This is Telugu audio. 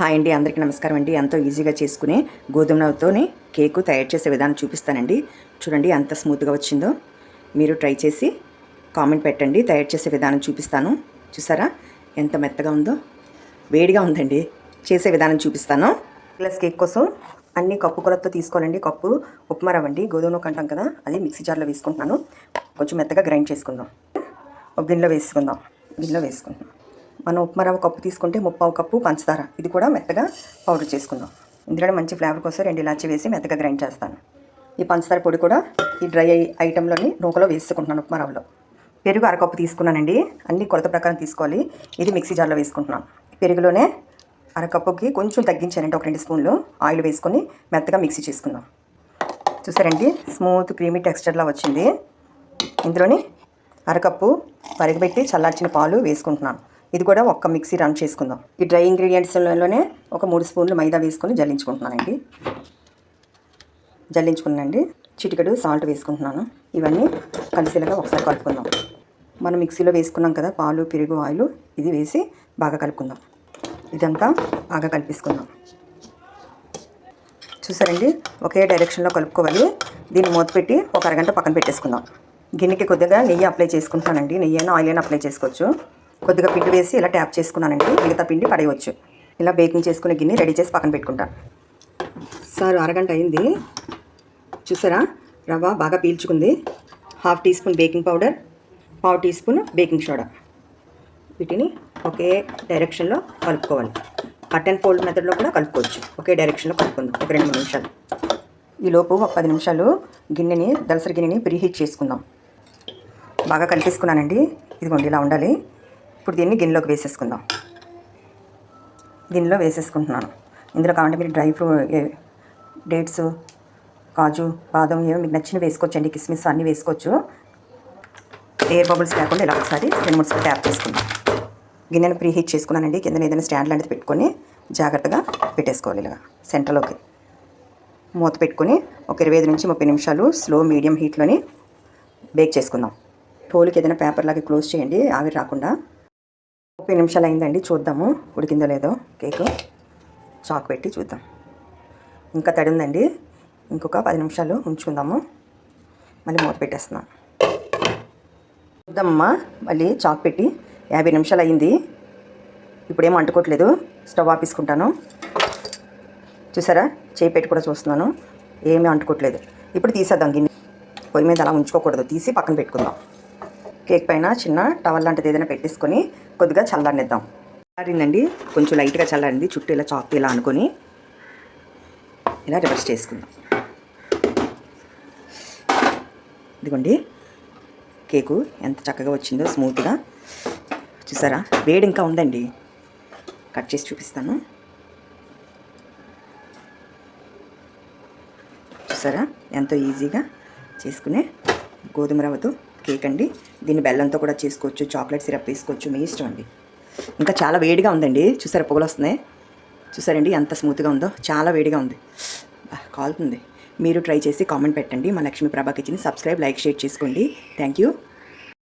హాయ్ అండి అందరికీ నమస్కారం అండి. ఎంతో ఈజీగా చేసుకునే గోధుమ రవ్వతోని కేకు తయారు చేసే విధానం చూపిస్తానండి. చూడండి ఎంత స్మూత్గా వచ్చిందో. మీరు ట్రై చేసి కామెంట్ పెట్టండి తయారు చేసే విధానం చూపిస్తాను. చూసారా? ఎంత మెత్తగా ఉందో. వేడిగా ఉందండి. చేసే విధానం చూపిస్తాను. ప్లస్ కేక్ కోసం అన్ని కప్పు కొలతో తీసుకోవాలండి. కప్పు ఉప్మా రవ్వండి. గోధుమ నూక అంటాం కదా అది మిక్సీ జార్లో వేసుకుంటున్నాను. కొంచెం మెత్తగా గ్రైండ్ చేసుకుందాం. ఒక గిన్నెలో వేసుకుందాం. గిన్నెలో వేసుకుంటున్నాం. మనం ఉప్మా కప్పు తీసుకుంటే ముప్పావు కప్పు పంచదార. ఇది కూడా మెత్తగా పౌడర్ చేసుకుందాం. ఇందులో మంచి ఫ్లేవర్ కోసం రెండు ఇలాచి వేసి మెత్తగా గ్రైండ్ చేస్తాను. ఈ పంచదార పొడి కూడా ఈ డ్రై ఐటెంలోని నూకలో వేసుకుంటున్నాను ఉప్మా రవ్వలో పెరుగు అరకప్పు తీసుకున్నానండి. అన్ని కొలత ప్రకారం తీసుకోవాలి. ఇది మిక్సీ జార్లో వేసుకుంటున్నాను పెరుగులోనే అరకప్పుకి కొంచెం తగ్గించానండి. ఒక రెండు స్పూన్లు ఆయిల్ వేసుకొని మెత్తగా మిక్సీ చేసుకుందాం. చూసారండి? స్మూత్ క్రీమీ టెక్స్చర్లా వచ్చింది. ఇందులోని అరకప్పు పరిగబెట్టి చల్లార్చిన పాలు వేసుకుంటున్నాను. ఇది కూడా ఒక్క మిక్సీ రన్ చేసుకుందాం. ఈ డ్రై ఇంగ్రీడియంట్స్లోనే ఒక మూడు స్పూన్లు మైదా వేసుకొని జల్లించుకుంటున్నానండి. జల్లించుకున్నానండి. చిటికెడు సాల్ట్ వేసుకుంటున్నాను. ఇవన్నీ కలిసేలాగా ఒకసారి కలుపుకుందాం. మనం మిక్సీలో వేసుకున్నాం కదా పాలు పెరుగు ఆయిల్ ఇది వేసి బాగా కలుపుకుందాం. ఇదంతా బాగా కలిపేసుకుందాం. చూసారండి? ఒకే డైరెక్షన్లో కలుపుకోవాలి. దీన్ని మూత పెట్టి ఒక అరగంట పక్కన పెట్టేసుకుందాం. గిన్నెకి కొద్దిగా నెయ్యి అప్లై చేసుకుంటానండి నెయ్యి అయినా ఆయిల్ అయినా అప్లై చేసుకోవచ్చు. కొద్దిగా పిండి వేసి ఇలా ట్యాప్ చేసుకున్నానండి. మిగతా పిండి పడేయవచ్చు ఇలా బేకింగ్ చేసుకునే గిన్నె రెడీ చేసి పక్కన పెట్టుకుంటాను సార్ అరగంట అయింది. చూసారా? రవ్వ బాగా పీల్చుకుంది. Half teaspoon baking powder పావు టీ స్పూన్ బేకింగ్ సోడా. వీటిని ఒకే డైరెక్షన్లో కలుపుకోవాలి. కట్ అండ్ ఫోల్డ్ మెథడ్లో కూడా కలుపుకోవచ్చు. ఒకే డైరెక్షన్లో కలుపుకుందాం. ఒక రెండు మూడు నిమిషాలు ఈలోపు ఒక పది నిమిషాలు గిన్నెని దలసరి గిన్నెని ప్రీహీట్ చేసుకుందాం. బాగా కలిపేసుకున్నానండి. ఇదిగోండి ఇలా ఉండాలి. ఇప్పుడు దీన్ని గిన్నెలోకి వేసేసుకుందాం. గిన్నెలో వేసేసుకుంటున్నాను. ఇందులో కావాలంటే మీరు డ్రై ఫ్రూట్ డేట్స్ కాజు బాదం ఏమో మీకు నచ్చినవి వేసుకోవచ్చండి. కిస్మిస్ అన్నీ వేసుకోవచ్చు. ఎయిర్ బబుల్స్ లేకుండా ఇలా ఒకసారి రెండు మూడు సార్లు ట్యాప్ చేసుకుందాం. గిన్నెను ప్రీ హీట్ చేసుకున్నానండి. కింద ఏదైనా స్టాండ్ లాంటిది పెట్టుకొని జాగ్రత్తగా పెట్టేసుకోవాలి ఇలా సెంటర్లోకి మూత పెట్టుకొని ఒక ఇరవై ఐదు నుంచి ముప్పై నిమిషాలు స్లో మీడియం హీట్లోని బేక్ చేసుకుందాం. టోల్కి ఏదైనా పేపర్ లాగా క్లోజ్ చేయండి. ఆవిరి రాకుండా ముప్పై నిమిషాలు అయిందండి చూద్దాము. ఉడికిందో లేదో కేకు. చాక్ పెట్టి చూద్దాం. ఇంకా తడి ఉందండి ఇంకొక పది నిమిషాలు ఉంచుకుందాము. మళ్ళీ మూత పెట్టేస్తున్నాం. చూద్దామమ్మా మళ్ళీ చాక్ పెట్టి. యాభై నిమిషాలు అయింది ఇప్పుడేం అంటుకోవట్లేదు స్టవ్ ఆపేసుకుంటాను. చూసారా? చేయి పెట్టి కూడా చూస్తున్నాను. ఏమీ అంటుకోవట్లేదు ఇప్పుడు తీసేద్దాం గిన్నె. పొయ్యి మీద అలా ఉంచుకోకూడదు. తీసి పక్కన పెట్టుకుందాం. కేక్ పైన చిన్న టవల్ లాంటిది ఏదైనా పెట్టేసుకొని కొద్దిగా చల్లనిద్దాం చల్లారిందండి. కొంచెం లైట్గా చల్లారింది. చుట్టూ ఇలా చాక్ ఇలా అనుకొని ఇలా రివర్స్ చేసుకుందాం. ఇదిగోండి. కేకు ఎంత చక్కగా వచ్చిందో స్మూత్గా. చూసారా? వేడి ఇంకా ఉందండి. కట్ చేసి చూపిస్తాను. చూసారా? ఎంతో ఈజీగా చేసుకునే గోధుమ రవ్వతో కేక్ అండి. దీన్ని బెల్లంతో కూడా చేసుకోవచ్చు చాక్లెట్ సిరప్ వేసుకోవచ్చు మీ ఇష్టం అండి. ఇంకా చాలా వేడిగా ఉందండి. చూసారా పొగలు వస్తున్నాయి. చూసారండి ఎంత స్మూత్గా ఉందో. చాలా వేడిగా ఉంది. కాలుతుంది. మీరు ట్రై చేసి కామెంట్ పెట్టండి. మా Lakshmi Prabha kitchen subscribe like share చేసుకోండి. Thank you.